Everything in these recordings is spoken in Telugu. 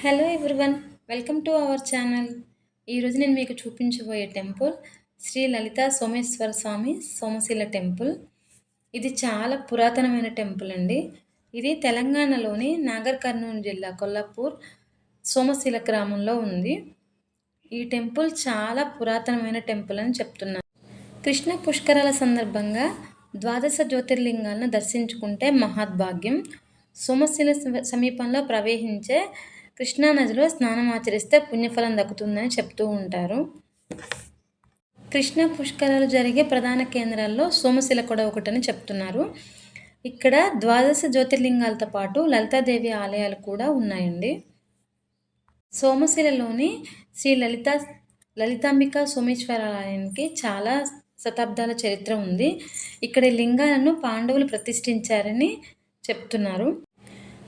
Hello everyone welcome to our channel ఈరోజు నేను మీకు చూపించబోయే టెంపుల్ శ్రీ లలిత సోమేశ్వర స్వామి సోమశిల టెంపుల్ ఇది చాలా పురాతనమైన టెంపుల్ అండి. ఇది తెలంగాణలోని నాగర్ కర్నూలు జిల్లా కొల్లాపూర్ సోమశిల గ్రామంలో ఉంది. ఈ టెంపుల్ చాలా పురాతనమైన టెంపుల్ అని చెప్తున్నారు. కృష్ణ పుష్కరాల సందర్భంగా ద్వాదశ జ్యోతిర్లింగాలను దర్శించుకుంటే మహాద్భాగ్యం. సోమశిల సమీపంలో ప్రవేశించే కృష్ణానదిలో స్నానం ఆచరిస్తే పుణ్యఫలం దక్కుతుందని చెప్తూ ఉంటారు. కృష్ణ పుష్కరాలు జరిగే ప్రధాన కేంద్రాల్లో సోమశిల కూడా ఒకటని చెప్తున్నారు. ఇక్కడ ద్వాదశ జ్యోతిర్లింగాలతో పాటు లలితాదేవి ఆలయాలు కూడా ఉన్నాయండి. సోమశిలలోని శ్రీ లలిత లలితాంబిక సోమేశ్వరాలయానికి చాలా శతాబ్దాల చరిత్ర ఉంది. ఇక్కడ లింగాలను పాండవులు ప్రతిష్ఠించారని చెప్తున్నారు.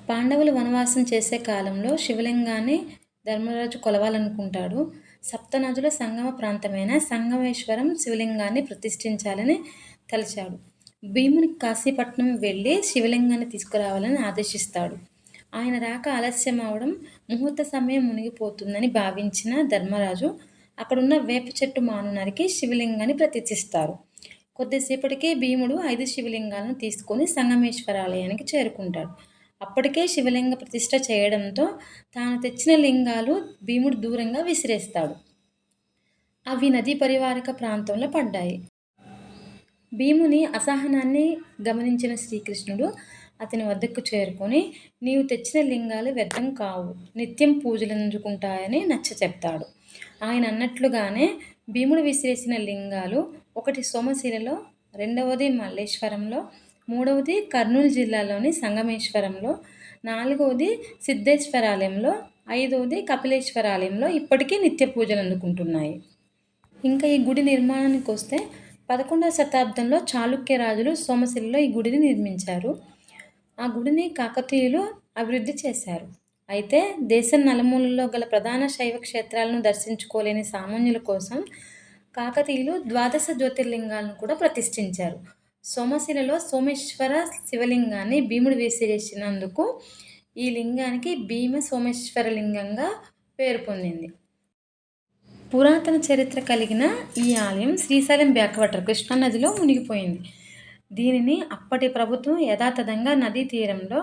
పాండవులు వనవాసం చేసే కాలంలో శివలింగాన్ని ధర్మరాజు కొలవాలనుకుంటాడు. సప్తనదుల సంగమ ప్రాంతమైన సంగమేశ్వరం శివలింగాన్ని ప్రతిష్ఠించాలని తలిచాడు. భీముని కాశీపట్నం వెళ్ళి శివలింగాన్ని తీసుకురావాలని ఆదేశిస్తాడు. ఆయన రాక ఆలస్యం అవడం ముహూర్త సమయం మునిగిపోతుందని భావించిన ధర్మరాజు అక్కడున్న వేప చెట్టు మాను నరికి శివలింగాన్ని ప్రతిష్ఠిస్తారు. కొద్దిసేపటికే భీముడు ఐదు శివలింగాలను తీసుకొని సంగమేశ్వరాలయానికి చేరుకుంటాడు. అప్పటికే శివలింగ ప్రతిష్ట చేయడంతో తాను తెచ్చిన లింగాలు భీముడు దూరంగా విసిరేస్తాడు. అవి నదీ పరివారక ప్రాంతంలో పడ్డాయి. భీముని అసహనాన్ని గమనించిన శ్రీకృష్ణుడు అతని వద్దకు చేరుకొని నీవు తెచ్చిన లింగాలు వ్యర్థం కావు నిత్యం పూజలు అందుకుంటాయని నచ్చ చెప్తాడు. ఆయన అన్నట్లుగానే భీముడు విసిరేసిన లింగాలు ఒకటి సోమశిలలో రెండవది మల్లేశ్వరంలో మూడవది కర్నూలు జిల్లాలోని సంగమేశ్వరంలో నాలుగవది సిద్ధేశ్వరాలయంలో ఐదవది కపిలేశ్వరాలయంలో ఇప్పటికీ నిత్య పూజలు అందుకుంటున్నాయి. ఇంకా ఈ గుడి నిర్మాణానికి వస్తే పదకొండవ శతాబ్దంలో చాళుక్య రాజులు సోమశిలలో ఈ గుడిని నిర్మించారు. ఆ గుడిని కాకతీయులు అభివృద్ధి చేశారు. అయితే దేశం నలుమూలలో గల ప్రధాన శైవ క్షేత్రాలను దర్శించుకోలేని సామాన్యుల కోసం కాకతీయులు ద్వాదశ జ్యోతిర్లింగాలను కూడా ప్రతిష్ఠించారు. సోమశిలలో సోమేశ్వర శివలింగాన్ని భీముడు విసిరేసినందుకు ఈ లింగానికి భీమ సోమేశ్వర లింగంగా పేరు పొందింది. పురాతన చరిత్ర కలిగిన ఈ ఆలయం శ్రీశైలం బ్యాక్వాటర్ కృష్ణానదిలో మునిగిపోయింది. దీనిని అప్పటి ప్రభుత్వం యథాతథంగా నదీ తీరంలో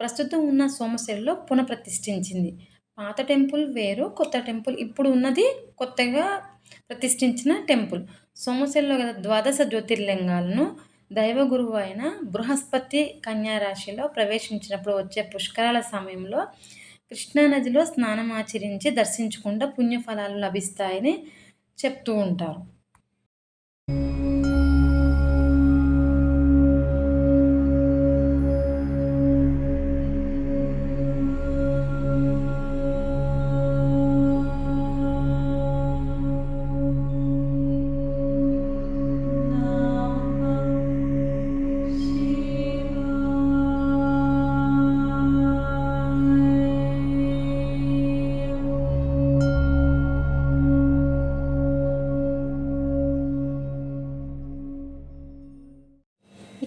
ప్రస్తుతం ఉన్న సోమశిలలో పునఃప్రతిష్ఠించింది. పాత టెంపుల్ వేరు కొత్త టెంపుల్ ఇప్పుడు ఉన్నది కొత్తగా ప్రతిష్ఠించిన టెంపుల్. సోమశిలలో గల ద్వాదశ జ్యోతిర్లింగాలను దైవగురువు అయిన బృహస్పతి కన్యారాశిలో ప్రవేశించినప్పుడు వచ్చే పుష్కరాల సమయంలో కృష్ణానదిలో స్నానం ఆచరించి దర్శించకుండా పుణ్యఫలాలు లభిస్తాయని చెప్తూ ఉంటారు.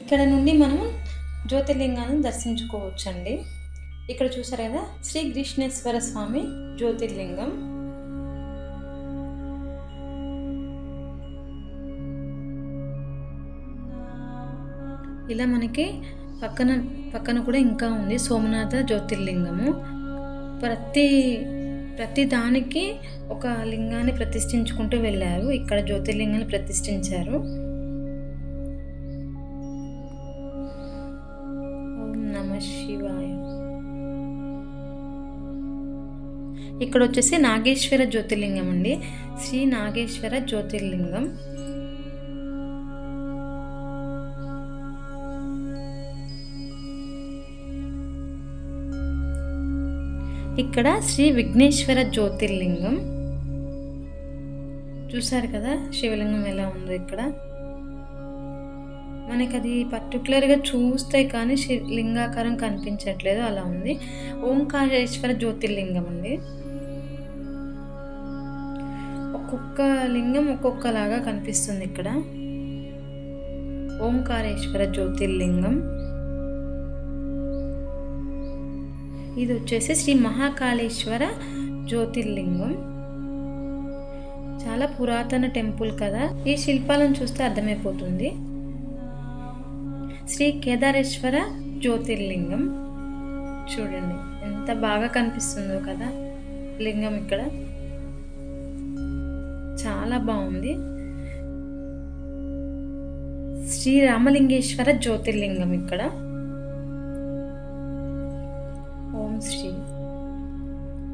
ఇక్కడ నుండి మనం జ్యోతిర్లింగాన్ని దర్శించుకోవచ్చండి. ఇక్కడ చూసారు కదా శ్రీ కృష్ణేశ్వర స్వామి జ్యోతిర్లింగం. ఇలా మనకి పక్కన పక్కన కూడా ఇంకా ఉంది సోమనాథ జ్యోతిర్లింగము. ప్రతి ప్రతి దానికి ఒక లింగాన్ని ప్రతిష్ఠించుకుంటూ వెళ్ళారు. ఇక్కడ జ్యోతిర్లింగాన్ని ప్రతిష్ఠించారు. శివాయ. ఇక్కడ వచ్చేసి నాగేశ్వర జ్యోతిర్లింగం అండి. శ్రీ నాగేశ్వర జ్యోతిర్లింగం. ఇక్కడ శ్రీ విఘ్నేశ్వర జ్యోతిర్లింగం. చూసారు కదా శివలింగం ఎలా ఉందో ఇక్కడ. మనకి అది పర్టికులర్గా చూస్తే కానీ లింగాకారం కనిపించట్లేదు అలా ఉంది. ఓంకారేశ్వర జ్యోతిర్లింగం అండి ఒక్కొక్క లింగం ఒక్కొక్కలాగా కనిపిస్తుంది ఇక్కడ. ఓంకారేశ్వర జ్యోతిర్లింగం. ఇది వచ్చేసి శ్రీ మహాకాళేశ్వర జ్యోతిర్లింగం. చాలా పురాతన టెంపుల్ కదా. ఈ శిల్పాలను చూస్తే అర్థమైపోతుంది. శ్రీ కేదారేశ్వర జ్యోతిర్లింగం. చూడండి ఎంత బాగా కనిపిస్తుందో కదా లింగం ఇక్కడ. చాలా బాగుంది. శ్రీ రామలింగేశ్వర జ్యోతిర్లింగం ఇక్కడ. ఓం శ్రీ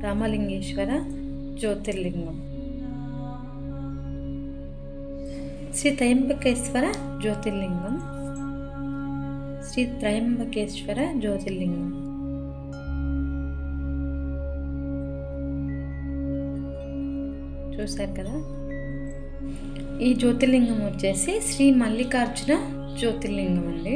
రామలింగేశ్వర జ్యోతిర్లింగం. శ్రీ త్రయంబకేశ్వర జ్యోతిర్లింగం. శ్రీ త్రయంబకేశ్వర జ్యోతిర్లింగం. చూశారు కదా? ఈ జ్యోతిర్లింగం వచ్చేసి శ్రీ మల్లికార్జున జ్యోతిర్లింగం అండి.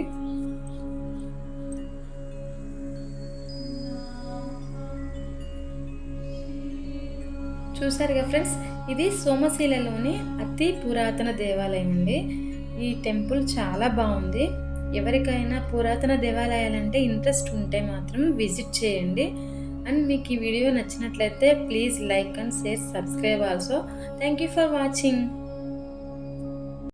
చూసారుగా ఫ్రెండ్స్ ఇది సోమశీలలోని అతి పురాతన దేవాలయం అండి. ఈ టెంపుల్ చాలా బాగుంది. ఎవరికైనా పురాతన దేవాలయాలంటే ఇంట్రెస్ట్ ఉంటే మాత్రం విజిట్ చేయండి. అండ్ మీకు ఈ వీడియో నచ్చినట్లయితే please like and share subscribe also. Thank you for watching.